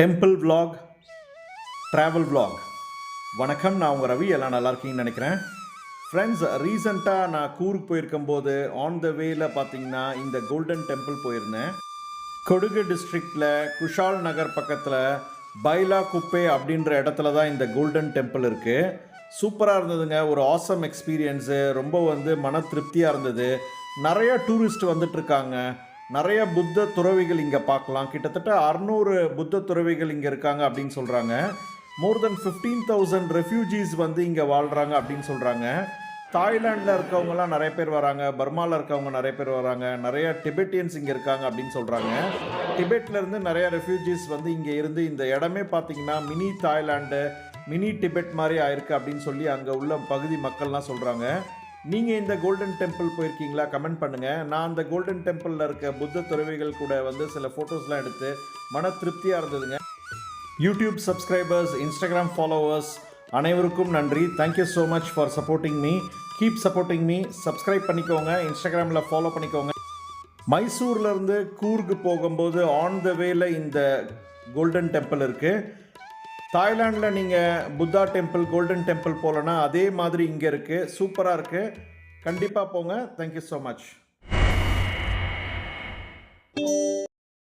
Temple vlog travel vlog வணக்கம் நான் உங்கள் ரவி. எல்லாம் நல்லா இருக்கீங்கன்னு நினைக்கிறேன். ஃப்ரெண்ட்ஸ் ரீசண்டாக நான் கூருக்கு போயிருக்கும்போது ஆன் த வேல பார்த்தீங்கன்னா இந்த கோல்டன் டெம்பிள் போயிருந்தேன். கொடுகு டிஸ்ட்ரிக்டில் குஷால் நகர் பக்கத்தில் பைலா குப்பே அப்படின்ற இடத்துல தான் இந்த கோல்டன் டெம்பிள் இருக்குது சூப்பராக இருந்ததுங்க. ஒரு ஆசம் எக்ஸ்பீரியன்ஸு ரொம்ப வந்து மன திருப்தியாக இருந்தது. நிறையா டூரிஸ்ட் வந்துட்டுருக்காங்க இருக்காங்க. நிறைய புத்த துறவிகள் இங்கே பார்க்கலாம். கிட்டத்தட்ட அறநூறு புத்த துறவிகள் இங்கே இருக்காங்க அப்படின்னு சொல்கிறாங்க more than fifteen thousand refugees வந்து இங்கே வாழ்கிறாங்க அப்படின்னு சொல்கிறாங்க தாய்லாண்டில் இருக்கவங்கலாம் நிறைய பேர் வராங்க. பர்மாவில் இருக்கவங்க நிறைய பேர் வராங்க. நிறைய டிபெட்டியன்ஸ் இங்கே இருக்காங்க அப்படின்னு சொல்கிறாங்க டிபெட்ல இருந்து நிறைய ரெஃப்யூஜிஸ் வந்து இங்கே இருந்து இந்த இடமே பார்த்தீங்கன்னா மினி தாய்லாண்டு மினி டிபெட் மாதிரி ஆயிருக்கு அப்படின்னு சொல்லி அங்கே உள்ள பகுதி மக்கள்லாம் சொல்கிறாங்க நீங்கள் இந்த கோல்டன் டெம்பிள் போயிருக்கீங்களா? கமெண்ட் பண்ணுங்கள் நான் அந்த கோல்டன் டெம்பிளில் இருக்க புத்த துறவிகள் கூட வந்து சில ஃபோட்டோஸ்லாம் எடுத்து மன திருப்தியாக இருந்ததுங்க. யூடியூப் சப்ஸ்கிரைபர்ஸ் இன்ஸ்டாகிராம் ஃபாலோவர்ஸ் அனைவருக்கும் நன்றி. Thank you so much for supporting me keep supporting me subscribe பண்ணிக்கோங்க. இன்ஸ்டாகிராமில் ஃபாலோ பண்ணிக்கோங்க. மைசூர்லேருந்து கூர்க்கு போகும்போது ஆன் த வேல இந்த கோல்டன் டெம்பிள் இருக்குது தாய்லாண்டில் நீங்கள் புத்தா டெம்பிள் கோல்டன் டெம்பிள் போகலன்னா அதே மாதிரி இங்கே இருக்குது சூப்பராக இருக்குது கண்டிப்பாக போங்க. Thank you so much